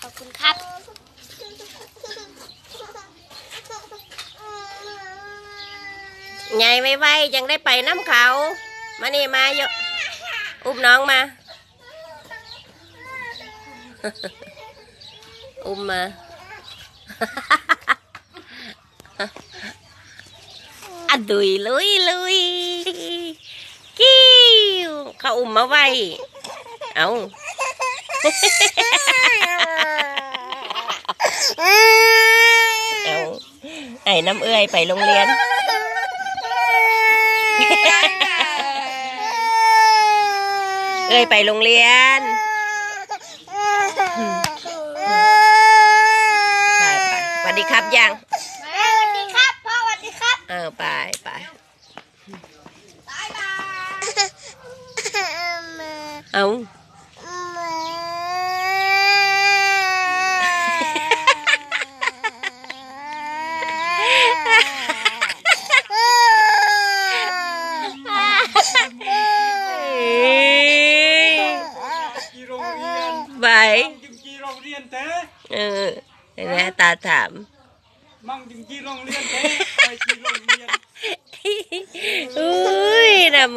ขอบคุณครับไงไว้ๆยังได้ไปน้ำเขา มานี่มาเยอะอุ้มน้องมา อุ้มมาอะดุยลุยลุย เขาอุ้มมาไว้ เอาเอาไอ้น้ำเอื้อยไปโรงเรียน เอ้ยไปโรงเรียนไปไปสวัสดีครับยังสวัสดีครับพ่อสวัสดีครับ เออไปไป บายบาย เอาเอ้ยกี่โรง